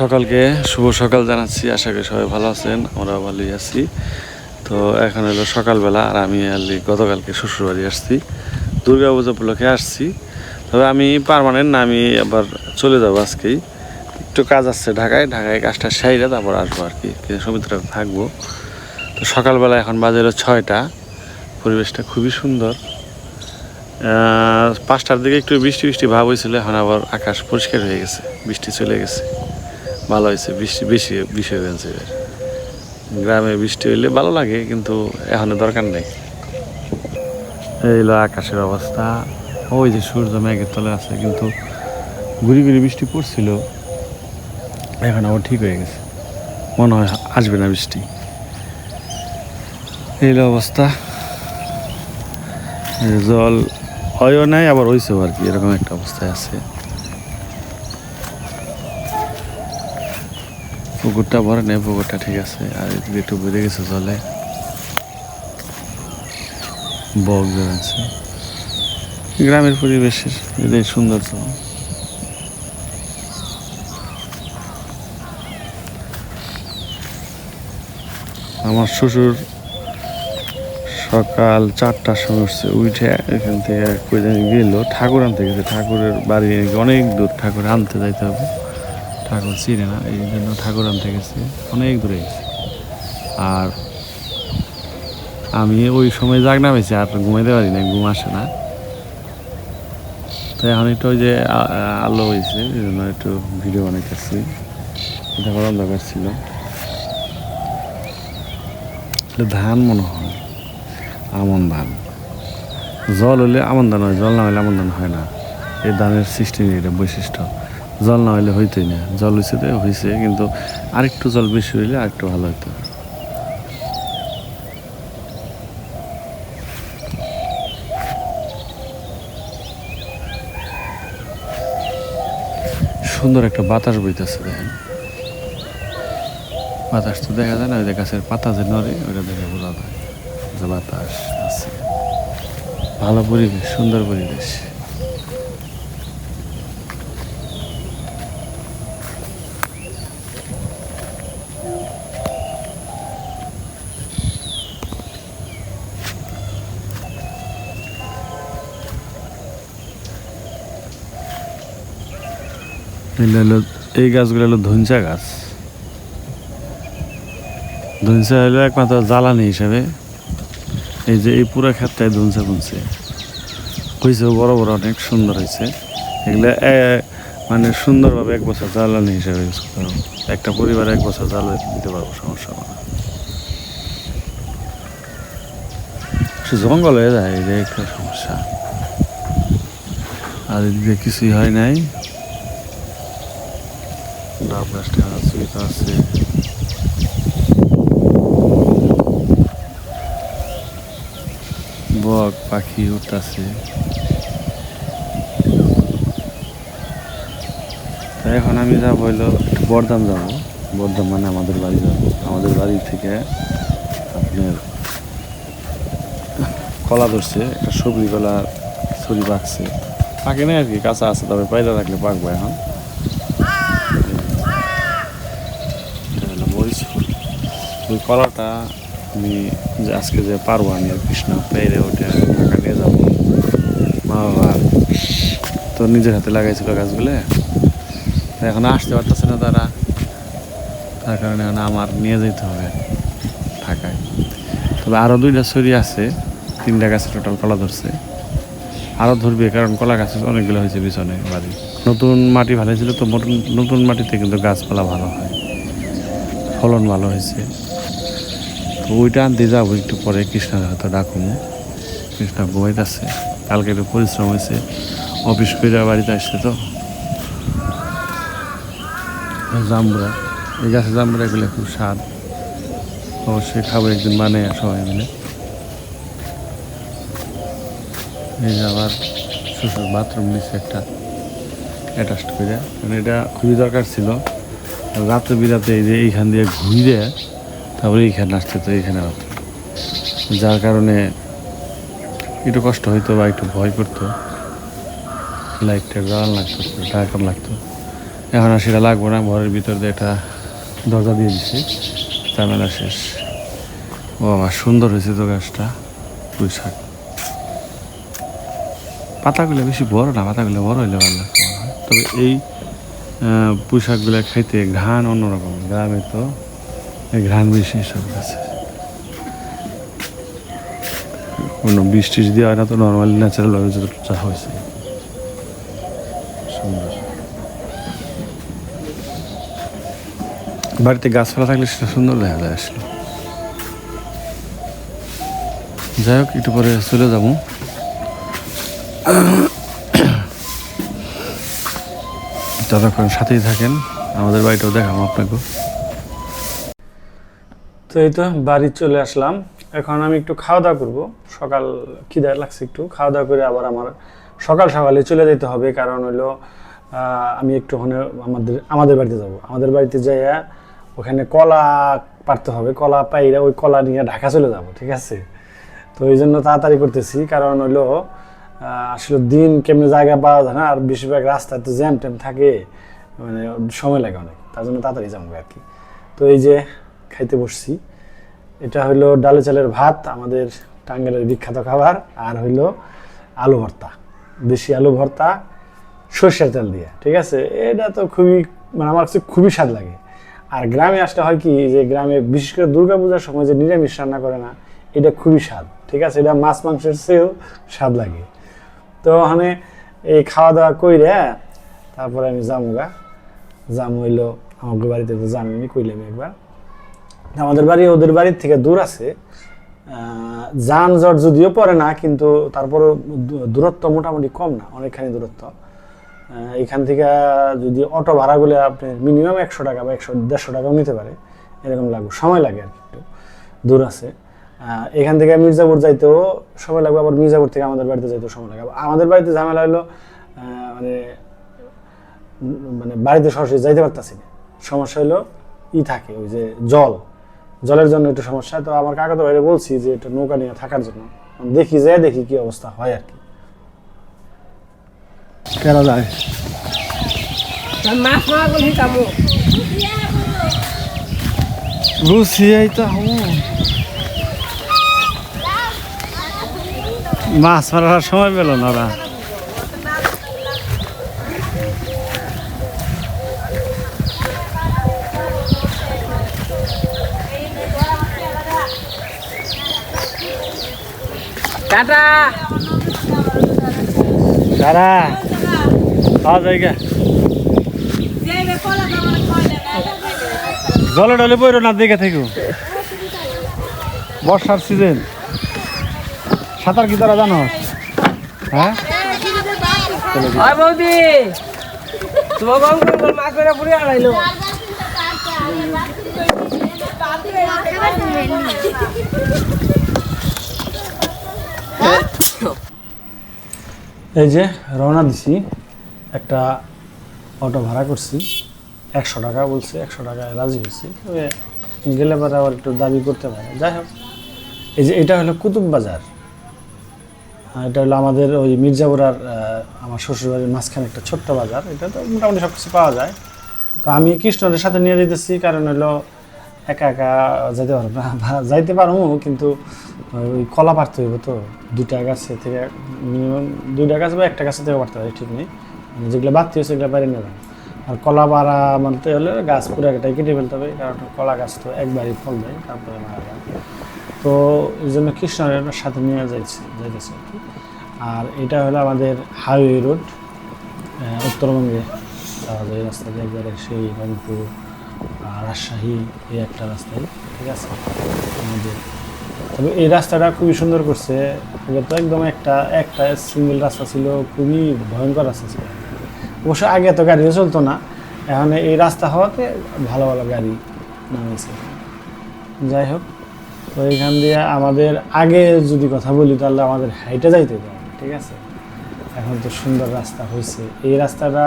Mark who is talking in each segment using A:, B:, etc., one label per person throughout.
A: সকালকে শুভ সকাল জানাচ্ছি। আশা করি সবাই ভালো আছেন আমরা ভালোই আছি। তো এখন হলো সকালবেলা আর আমি আলি গতকালকে শ্বশুরবাড়ি আসছি। দুর্গা পূজা উপলক্ষে আসছি। তবে আমি পারমানেন্ট না, আমি আবার চলে যাব আজকেই। একটু কাজ আসছে ঢাকায় ঢাকায় কাজটা সাইরে তারপর আসব আর কি। সমুদ্রে থাকব। তো সকালবেলা এখন বাজে ছয়টা। পরিবেশটা খুবই সুন্দর। পাঁচটার দিকে একটু বৃষ্টি বৃষ্টি ভাব হয়েছিল, এখন আবার আকাশ পরিষ্কার হয়ে গেছে, বৃষ্টি চলে গেছে। ভালো হয়েছে, বৃষ্টি, বেশি বেশি হয়ে গেছে। গ্রামে বৃষ্টি হইলে ভালো লাগে, কিন্তু এখন দরকার নেই। এই আকাশের অবস্থা। ওই যে সূর্য মেঘের তলে আছে, কিন্তু গুড়ি গুড়ি বৃষ্টি পড়ছিল। এখন আবার ঠিক হয়ে গেছে। মনে হয় আসবে না বৃষ্টি। এই অবস্থা। জল হয়ও নাই, আবার হয়েছেও আর কি, এরকম একটা অবস্থায় আছে। পুকুরটা ভরে নেই পুকুরটা ঠিক আছে। আর এদিকে একটু বেড়ে গেছে জলে। বক বেরোচ্ছে গ্রামের পরিবেশের এটাই সুন্দর তো আমার শ্বশুর সকাল চারটার সময় উঠছে, উঠে এখান থেকে কই গেল, ঠাকুর আনতে গেছে। ঠাকুরের বাড়ি অনেক দূর, ঠাকুর আনতে যাইতে হবে। ঠাকুর চিনে না এই জন্য ঠাকুর আনতে গেছে। অনেক দূরে। গেছে আর আমি ওই সময় জাগ নামেছি আর ঘুমাইতে পারি না ঘুম আসে না। তো এখন একটু ওই যে আলো হয়েছে, এই জন্য একটু ভিডিও বানাইতেছি। এটা করার দরকার ছিল। ধান মনে হয়, আমন ধান। জল হলে আমন ধান হয়, জল না হলে আমন ধান হয় না। এই ধানের সৃষ্টি নিয়ে এটা বৈশিষ্ট্য। জল না হইলে হইতোই না। জল হয়েছে তো হয়েছে কিন্তু আরেকটু জল বেশি হইলে আরেকটু ভালো হতো সুন্দর একটা বাতাস বইতেছে, দেখেন। বাতাস তো দেখা যায় না, ওই যে গাছের পাতা যে নড়ে, ওইটা দেখে বোঝা যায় যে বাতাস আছে। ভালো পরিবেশ, সুন্দর পরিবেশ। এই গাছগুলো হলো ধনচা গাছ। ধনসা হলো একমাত্র জ্বালানি হিসাবে। এই যে এই পুরো ক্ষেতটায় ধনসা বুনছে। হয়েছে বড় বড়, অনেক সুন্দর হয়েছে এগুলো মানে সুন্দরভাবে এক বছর জ্বালানি হিসাবে ইউজ করতে একটা পরিবার এক বছর জ্বালা দিতে পারব, সমস্যা হবে জঙ্গল হয়ে যায়, এই যে একটা সমস্যা। আর এদিকে কিছুই হয় নাই। ডাব গাছটা আছে বক পাখি উঠতেছে তা এখন আমি যাব হইল একটু বর্ধমান যাব। বর্ধমান মানে আমাদের বাড়ি যাব। আমাদের বাড়ি থেকে আপনার কলা ধরছে, একটা সবজি কলা ছড়ি পাকছে পাকে নাই আর কি, কাঁচা আছে, তবে পায়রা রাখলে পাকবো এখন এটা হলো মরিচ ফুল ওই কলাটা আমি যে আজকে যে পারব আমি আর কৃষ্ণ পেরে ওঠে ঢাকা নিয়ে যাব। মা বাবা, তো নিজের হাতে লাগাইছিল গাছগুলো। এখন আসতে পারতেছে না তারা। তার কারণে এখন আমার নিয়ে যেতে হবে ঢাকায়। তবে আরও দুইটা ছড়ি আছে, তিনটা গাছে টোটাল কলা ধরছে। আরও ধরবে, কারণ কলা গাছ অনেকগুলো হয়েছে পিছনে বাড়ি। নতুন মাটি ভালো ছিল তো নতুন নতুন মাটিতে কিন্তু গাছপালা ভালো হয়। ফলন ভালো হয়েছে। তো ওইটা আনতে যাব একটু পরে, কৃষ্ণার হয়তো ডাকুম। কৃষ্ণা আছে কালকে একটু পরিশ্রম হয়েছে। অফিস করে বাড়িতে আসছে তো। জাম্বুরা এই গাছে জাম্বুরা এগুলো খুব স্বাদ। অবশ্যই খাব একদিন মানে সবাই মিলে। এই যে আবার শ্বশুর বাথরুম নিচ্ছে একটা অ্যাটাচ করে মানে এটা খুবই দরকার ছিল। রাতে বিরাতে এই যে এইখান দিয়ে ঘুরে তারপরে এইখানে আসতে তো এইখানে যার কারণে একটু কষ্ট হইতো বা একটু ভয় করতো। লাইটটা জ্বালান লাগতো ডাকান লাগতো।
B: এখন আর সেটা লাগবো না ঘরের ভিতর দিয়ে একটা দরজা দিয়ে দিচ্ছি ঝামেলা শেষ। ও আমার সুন্দর হয়েছে তো গাছটা পুঁই শাক। পাতাগুলো বেশি বড় না পাতাগুলো বড় হইলে ভালো লাগতো তবে এই আহ, পুঁই শাকগুলো খাইতে ঘ্রাণ অন্যরকম গ্রামে তো ঘ্রাণ বেশি সব গাছে কোনো বৃষ্টি দিয়ে হয় না তো নর্মালি ন্যাচারালভাবে যত চা হয়েছে। বাড়িতে গাছপালা থাকলে সেটা সুন্দর দেখা যায় আসলে। যাই হোক, একটু পরে চলে যাব। ততক্ষণ সাথেই থাকেন, আমাদের বাড়িটাও দেখাবো আপনাকে তো এই তো বাড়ি চলে আসলাম। এখন আমি একটু খাওয়া দাওয়া করব। সকাল খিদে লাগছে একটু। খাওয়া দাওয়া করে আবার আমার সকাল সকালে চলে যেতে হবে। কারণ হলো আমি একটু ওখানে আমাদের আমাদের বাড়িতে যাব। আমাদের বাড়িতে যাইয়া ওখানে কলা পারতে হবে। কলা পাইরা ওই কলা নিয়ে ঢাকা চলে যাব, ঠিক আছে? তো এই জন্য তাড়াতাড়ি করতেছি। কারণ হলো আসলে দিন কেমনে জায়গা পাওয়া যায় না। আর বেশিরভাগ রাস্তায় তো জ্যাম ট্যাম থাকে। মানে সময় লাগে অনেক। তার জন্য তাড়াতাড়ি যাব আর কি। তো এই যে খাইতে বসছি। এটা হইল ডালে চালের ভাত, আমাদের টাঙ্গাইলের বিখ্যাত খাবার। আর হইল আলু ভর্তা, দেশি আলু ভর্তা, সর্ষের তেল দিয়ে, ঠিক আছে? এটা তো খুবই মানে আমার কাছে খুবই স্বাদ লাগে। আর গ্রামে আসলে হয় কি, যে গ্রামে বিশেষ করে দুর্গাপূজার সময় যে নিরামিষ রান্না করে না, এটা খুবই স্বাদ, ঠিক আছে? এটা মাছ মাংসের চেয়েও স্বাদ লাগে। তো ওখানে এই খাওয়া দাওয়া কইরে, তারপরে আমি জামুগা জাম হইল, আমাকে বাড়িতে তো জানিনি কইলাম একবার। আমাদের বাড়ি, ওদের বাড়ির থেকে দূর আছে। যানজট যদিও পড়ে না, কিন্তু তারপরও দূরত্ব মোটামুটি কম না, অনেকখানি দূরত্ব। এখান থেকে যদি অটো ভাড়া করলে আপনি মিনিমাম একশো টাকা বা একশো, দেড়শো টাকাও নিতে পারে। এরকম লাগবে, সময় লাগে আর কি একটু। দূর আছে। এখান থেকে মির্জাপুর যাইতেও সময় লাগবে, আবার মির্জাপুর থেকে আমাদের বাড়িতে যাইতেও সময় লাগবে আমাদের বাড়িতে ঝামেলা হলো মানে মানে বাড়িতে সরাসরি যাইতে পারতাছি না। সমস্যা হলো ই থাকে, ওই যে জল। জলের জন্য একটু সমস্যা। তো আমার কাকা তো বাইরে বলছি যে একটা নৌকা নিয়ে থাকার জন্য। দেখি যে দেখি কি অবস্থা হয় আর কি। কেরা যায়?
C: মাছ মারা কামু।
B: লুচি মাছ মারার সময় পেল না
C: টাটা
B: কারা খাওয়া যায় গা জলে ডলে বইরো না দেখে থেকো বর্ষার সিজন সাঁতার কি তারা জানো হ্যাঁ
C: বৌদি তোমার গম করে মাছ মেরা পুরি আড়াইলো
B: এই যে রওনা দিছি, একটা অটো ভাড়া করছি, একশো টাকা বলছে, একশো টাকায় রাজি হয়েছি। গেলে পরে আবার একটু দাবি করতে পারে। যাই হোক, এই যে এটা হলো কুতুব বাজার। এটা হলো আমাদের ওই মির্জাপুরার আমার শ্বশুরবাড়ির মাঝখানে একটা ছোট্ট বাজার। এটা তো মোটামুটি সব কিছু পাওয়া যায়। তো আমি কৃষ্ণদের সাথে নিয়ে যেতেছি কারণ হলো একা একা যাইতে পারব না। বা যাইতে পারব, কিন্তু ওই কলা পারতে হইব তো। দুইটা গাছে থেকে মিনিমাম দুইটা গাছ বা একটা গাছে থেকে পারতে পারি ঠিক নেই। মানে যেগুলো বাড়তি হচ্ছে সেগুলো বাইরে নেবেন আর কলা বাড়া মানতে হলে গাছ পুরো একটাই কেটে ফেলতে হবে, কারণ কলা গাছ তো একবারই ফল দেয়, তারপরে মারা যায়। তো এই জন্য কৃষ্ণের সাথে নিয়ে যাইছে, যাইতেছে আর এটা হলো আমাদের হাইওয়ে রোড উত্তরবঙ্গে। যায় রাস্তা দিয়ে একবারে সেই রংপুর রাজশাহী এই একটা রাস্তায়, ঠিক আছে? আমাদের তবে এই রাস্তাটা খুবই সুন্দর করছে। তো একদম একটা একটা সিঙ্গেল রাস্তা ছিল, খুবই ভয়ঙ্কর রাস্তা ছিল। অবশ্য আগে তো গাড়িও চলতো না, এখন এই রাস্তা হওয়াতে ভালো ভালো গাড়ি নামেছে যাই হোক, তো এখান দিয়ে আমাদের আগে যদি কথা বলি, তাহলে আমাদের হাইটে যাইতে হবে, ঠিক আছে? এখন তো সুন্দর রাস্তা হয়েছে এই রাস্তাটা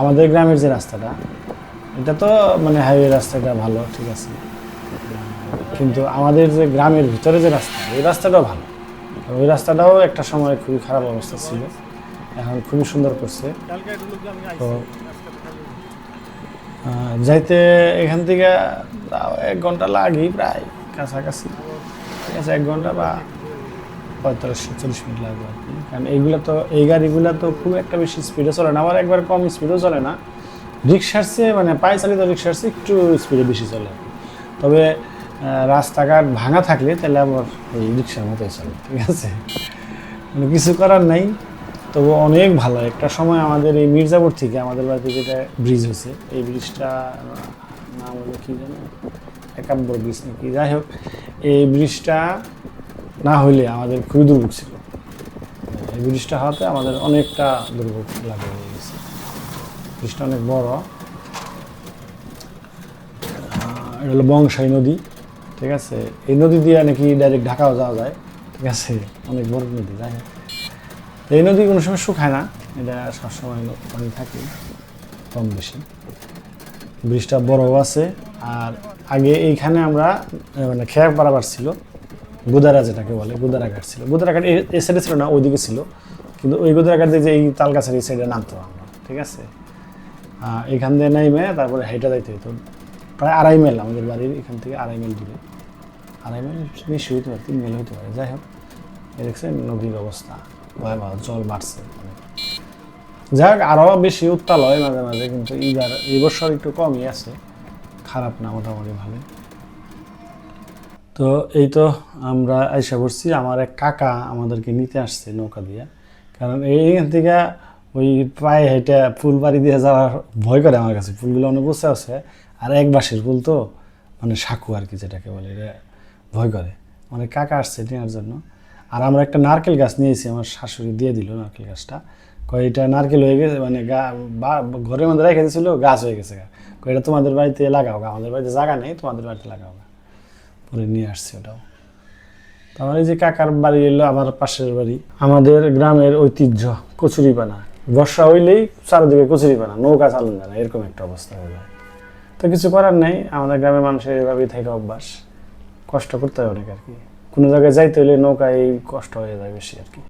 B: আমাদের গ্রামের যে রাস্তাটা এটা তো মানে হাইওয়ে রাস্তাটা ভালো, ঠিক আছে। কিন্তু আমাদের যে গ্রামের ভিতরে যে রাস্তা ওই রাস্তাটাও ভালো। ওই রাস্তাটাও একটা সময় খুবই খারাপ অবস্থা ছিল। এখন খুবই সুন্দর করছে। তো যাইতে এখান থেকে এক ঘণ্টা লাগি প্রায় কাছাকাছি। ঠিক আছে, এক ঘণ্টা বা পঁয়তাল্লিশ, চল্লিশ মিনিট লাগবে আর কি। কারণ এইগুলো তো, এই গাড়িগুলো তো খুব একটা বেশি স্পিডে চলে না। আবার একবার কম স্পিডেও চলে না। রিক্সার চেয়ে মানে পায়ে চালিত রিক্সার চেয়ে একটু স্পিডে বেশি চলে। তবে রাস্তাঘাট ভাঙা থাকলে তাহলে আমার ওই রিক্সার মতোই চলে, ঠিক আছে? মানে কিছু করার নাই। তবু অনেক ভালো। একটা সময় আমাদের এই মির্জাপুর থেকে আমাদের বাড়িতে যেটা ব্রিজ হয়েছে, এই ব্রিজটা নাম হলো কি জানো একাব্বর ব্রিজ নাকি, যাই হোক, এই ব্রিজটা না হইলে আমাদের খুবই দুর্ভোগ ছিল। এই ব্রিজটা হওয়াতে আমাদের অনেকটা দুর্ভোগ লাগে। হয়ে অনেক বড়। এটা হলো বংশাই নদী, ঠিক আছে? এই নদী দিয়ে নাকি ডাইরেক্ট ঢাকাও যাওয়া যায়, ঠিক আছে? অনেক বড় নদী, যাই এই নদী কোনো সময় শুকায় না, এটা সবসময় পানি থাকে, কম বেশি। ব্রিজটা বড়ও আছে, আর আগে এইখানে আমরা মানে খেয়া পারাবার ছিল, গুদারা যেটাকে বলে, গুদারাঘাট ছিল। গুদারাঘাট এই সাইডে ছিল না, ওইদিকে ছিল। কিন্তু ওই গুদারাঘাট দিয়ে যে এই তালগাছের এই সাইডে নামতো আমরা, ঠিক আছে? এখান দিয়ে নাইমে তারপরে হেঁটে যাইতে হতো প্রায় আড়াই মাইল আমাদের বাড়ির এখান থেকে আড়াই মাইল দূরে। আড়াই মাইল বেশি হইতে পারে তিন মাইল হইতে পারে। যাই হোক দেখছেন নদীর অবস্থা। ভয়াবহ জল বাড়ছে। যাই হোক আরও বেশি উত্তাল হয় মাঝে মাঝে, কিন্তু এইবার, এই বছর একটু কমই আছে। খারাপ না, মোটামুটি ভালো তো এই তো আমরা আইসা পড়ছি। আমার এক কাকা আমাদেরকে নিতে আসছে নৌকা দিয়ে। কারণ এইখান থেকে ওই প্রায় হেঁটে ফুল বাড়ি দিয়ে যাওয়ার ভয় করে আমার কাছে। ফুলগুলো অনেক বসে আছে আর এক বাঁশের ফুল তো মানে সাকু আর কি যেটাকে বলে, এটা ভয় করে। মানে কাকা আসছে নেওয়ার জন্য, আর আমরা একটা নারকেল গাছ নিয়েছি, আমার শাশুড়ি দিয়ে দিল নারকেল গাছটা। কয়, এটা নারকেল হয়ে গেছে মানে গা ঘরের মধ্যে রেখে দিয়েছিল, গাছ হয়ে গেছে কয়, এটা তোমাদের বাড়িতে লাগাও গা, আমাদের বাড়িতে জায়গা নেই, তোমাদের বাড়িতে লাগাও গা। পরে নিয়ে আসছি ওটাও। আমার এই যে কাকার বাড়ি এলো, আমার পাশের বাড়ি। আমাদের গ্রামের ঐতিহ্য, কচুরিপানা। বর্ষা হইলেই চারিদিকে কচুরিপানা নৌকা চালান যায় না, এরকম একটা অবস্থা হয়ে যায়। তো কিছু করার নেই, আমাদের গ্রামের মানুষের এভাবেই থেকে অভ্যাস। কষ্ট করতে হয় অনেক আর কি। কোনো জায়গায় যাইতে হলে নৌকায় কষ্ট হয়ে যায় বেশি আর কি।